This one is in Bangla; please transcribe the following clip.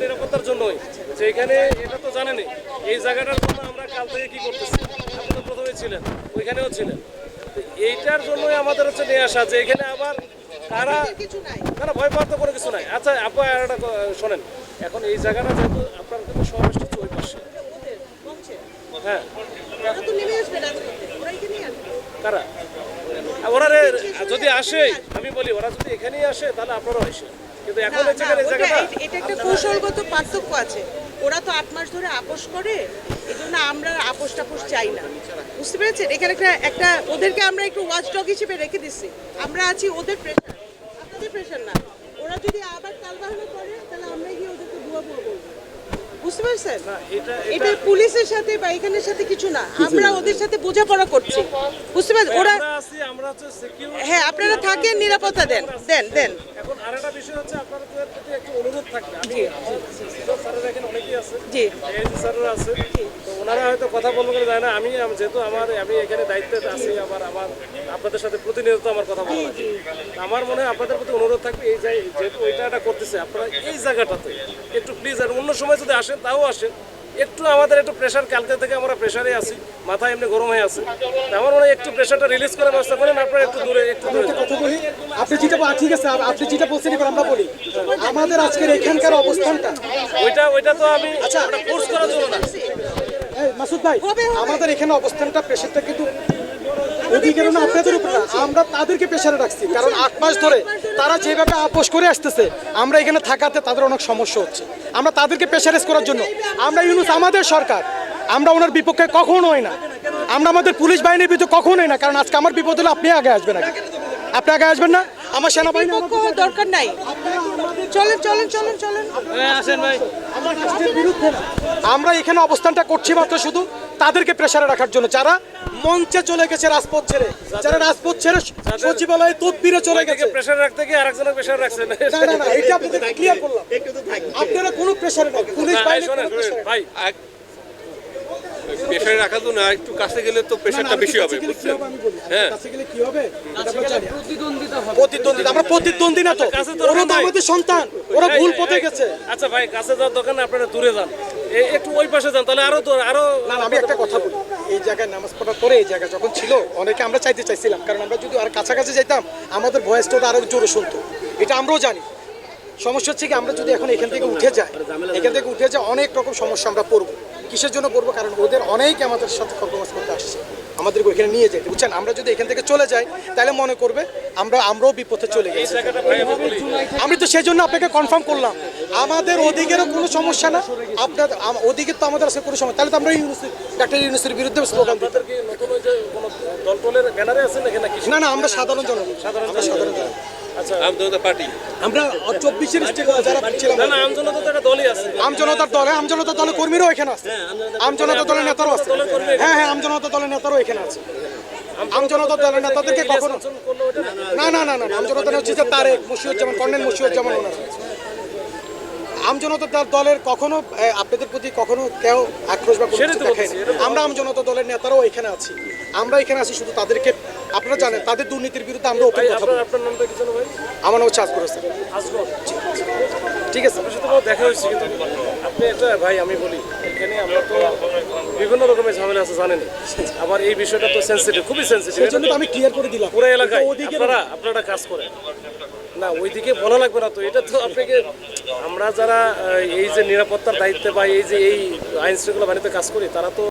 নিরাপত্তার জন্যই। যে এখানে এটা তো জানেনই এই জায়গাটার জন্য আমরা কাল থেকে কি করতেছি? আপনি তো প্রথমে ছিলেন ওইখানেও ছিলেন। তো এইটার জন্যই আমাদের হচ্ছে নিয়ে আসা যে এখানে আবার তারা কিছু নাই। না না ভয় পাওয়ার তো কোনো কিছু নাই। আচ্ছা আপু আর একটা শোনেন এখন এই জায়গাটা যেহেতু আপনার কিন্তু সমাবেশ হচ্ছে ওই পাশে। হ্যাঁ। কারা? ওরা যদি আসে আমি বলি ওরা যদি এখানেই আসে তাহলে আপনারাও আসে কিন্তু এখন এই জায়গাটা এটা- একটা কৌশলগত পার্থক্য আছে। ওরা তো আট মাস ধরে আপোষ করে এই জন্য আমরা আপোষ টাপোষ চাই না। বুঝতে পেরেছেন? এখানে একটা একটা ওদেরকে আমরা একটু ওয়াচ ডগ হিসেবে রেখে দিচ্ছি। আমরা আছি ওদের প্রেশার আপনাদের প্রেশার না। ওরা যদি আবার তালবাহানা করে তাহলে আমরা গিয়ে ওদেরকে বুয়া বলব। বুঝতে পারছেন? এটা পুলিশের সাথে বা এখানের সাথে কিছু না। আমরা ওদের সাথে বোঝাপড়া করছি। বুঝতে পারছেন? ওরা হ্যাঁ আপনারা থাকেন নিরাপত্তা দেন দেন দেন। এখন আরেকটা বিষয় হচ্ছে আপনাদের প্রতি একটু অনুরোধ থাকবে। স্যারেরা এখানে অনেকেই আছে। জি। স্যাররা আছে। তো ওনারা হয়তো কথা বলব করে যায় না। আমি যেহেতু আমার আমি এখানে দায়িত্বে আছি আবার আমার আপনাদের সাথে প্রতিনিয়ত আমার আমার মনে হয় আপনাদের প্রতি অনুরোধ থাকবে এই যেহেতু ওইটা একটা করতেছে আপনারা এই জায়গাটাতে একটু প্লিজ আর অন্য সময় যদি আসেন তাও আসেন। একটু আমাদের একটু প্রেশার কালকে থেকে আমরা প্রেশারে আছি মাথা এমনি গরম হয়ে আছে। আমার মনে হয় একটু প্রেশারটা রিলিজ করার ব্যবস্থা করেন আপনারা একটু দূরে একটু দূরে কথা বলি আপনি যেটা বল- ঠিক আছে আপ- আপনি যেটা বলছেন এবার আমরা বলি। আমাদের আজকের এখানকার অবস্থানটা। ওইটা ওইটা তো আমি আচ্ছা। ফোর্স করার জন্য না। মাসুদ ভাই। আমাদের এখানে অবস্থানটা প্রেশারটা কিন্তু অধিকার আপনাদের উপর আমরা তাদেরকে প্রেশারে রাখছি। কারণ আট মাস ধরে তারা যেভাবে আপোষ করে আসতেছে আমরা এখানে থাকাতে তাদের অনেক সমস্যা হচ্ছে। আমরা তাদেরকে প্রেশারাইজ করার জন্য আমরা ইউনুস আমাদের সরকার আমরা ওনার বিপক্ষে কখনোই না। আমরা আমাদের পুলিশ বাহিনীর বিরুদ্ধে কখনোই না কারণ আজকে আমার বিপদ হলে আপনি আগে আসবেন আগে। আপনি আগে আসবেন না? আমার সেনাবাহিনী দরকার নাই। চলেন চলেন চলেন চলেন। আমার রাষ্ট্রের আমরা এখানে অবস্থানটা করছি মাত্র শুধু তাদেরকে প্রেশারে রাখার জন্য যারা মঞ্চে চলে গেছে রাজপথ ছেড়ে যারা রাজপথ ছেড়ে সচিবালয়ে তদবিরে চলে গেছে। প্রেশার রাখতে গিয়ে আরেকজনের প্রেশার রাখছে। না না না এটা আপনাদের ক্লিয়ার করলাম। আপনারা কোনো প্রেশারে নাই পুলিশ বাইরে কোনো প্রেশারে ভাই। প্রেশারে রাখা তো না একটু কাছে গেলে তো প্রেশারটা বেশি হবে বুঝছেন? বলি। হ্যাঁ। কাছে গেলে কি হবে? এটা আমরা জানি। প্রতিদ্বন্দ্বিতা আমরা প্রতিদ্বন্দ্বী না তো। ওরা তো আমাদের সন্তান ওরা ভুল পথে গেছে। আচ্ছা ভাই কাছে যাওয়ার দোকানে আপনারা দূরে যান। একটু ওই পাশে যান তাহলে আরও তো আরও না না, আমি একটা কথা বলি। এই জায়গায় নামাজ পড়ার পরে এই জায়গা যখন ছিল অনেকে আমরা চাইতে চাইছিলাম কারণ আমরা যদি আর কাছাকাছি যাইতাম আমাদের ভয়েসটা আরও জোরে শুনতো। এটা আমরাও জানি। সমস্যা হচ্ছে কি আমরা যদি এখন এখান থেকে উঠে যাই এখান থেকে উঠে যাই অনেক রকম সমস্যা আমরা পড়ব। কিসের জন্য পড়ব কারণ ওদের অনেক আমাদের সাথে কম্প্রোমাইজ করতে আসছে। আমাদেরকে ওইখানে নিয়ে যেতে। বুঝছেন? আমরা যদি এখান থেকে চলে যাই তাহলে মনে করবে আমরা আমরাও বিপথে চলে গেছি। আমি তো সেই জন্য আপনাকে কনফার্ম করলাম। আমাদের ওদিকেরও কোনো সমস্যা না। আপনার ওদিকে তো আমাদের আছে কোনো সমস্যা তাহলে তো আমরা ডাক্তার ইউনুসের বিরুদ্ধে স্লোগান না না আমরা সাধারণ জনগণ। সাধারণ সাধারণ জনগণ। আচ্ছা। আমজনতা পার্টি। আমরা চব্বিশের যারা ছিলাম। না না আমজনতা তো একটা দলই আছে। আমজনতার দলে আমজনতা দলের কর্মীরাও এখানে আছে। আমজনতা দলের নেতারাও আছে। হ্যাঁ হ্যাঁ আমজনতা দলের নেতারাও এখানে আছে। দলের নেতাদেরকে কখনো না না না না আমজনতা হচ্ছে যে তারেক মুশিউজ্জামান কর্নেল মুশিউজ্জামান ওনারা আমজনতা দল- দলের কখনো আপনাদের প্রতি কখনো কেউ আক্রোশ বা এটা আমরা আমজনতা দলের নেতারাও এখানে আছি। আমরা এখানে আছি শুধু তাদেরকে আপনারা জানেন তাদের দুর্নীতির বিরুদ্ধে আমরা ওপেন কথা আপনার বলি আপনার নামটা কি জানো ভাই? আমার নাম হচ্ছে আজগর হোসেন। আসগর ঠিক আছে। আপনার সাথে দেখা হয়েছে কিন্তু। আপনি একটা ভাই আমি বলি এখানে আমরা তো বিভিন্ন রকমের ঝামেলা আছে জানেন আবার এই বিষয়টা তো সেন্সিটিভ খুবই সেন্সিটিভ তো আমি ক্লিয়ার করে দিলাম। পুরো এলাকায়। আপনারা আপনারা কাজ করেন। না, ওইদিকে বলা লাগবে না তো। এটা তো আপনাকে, আমরা যারা এই যে নিরাপত্তার দায়িত্বে বা এই যে এই আইন শৃঙ্খলা বাহিনীতে কাজ করি, তারা তো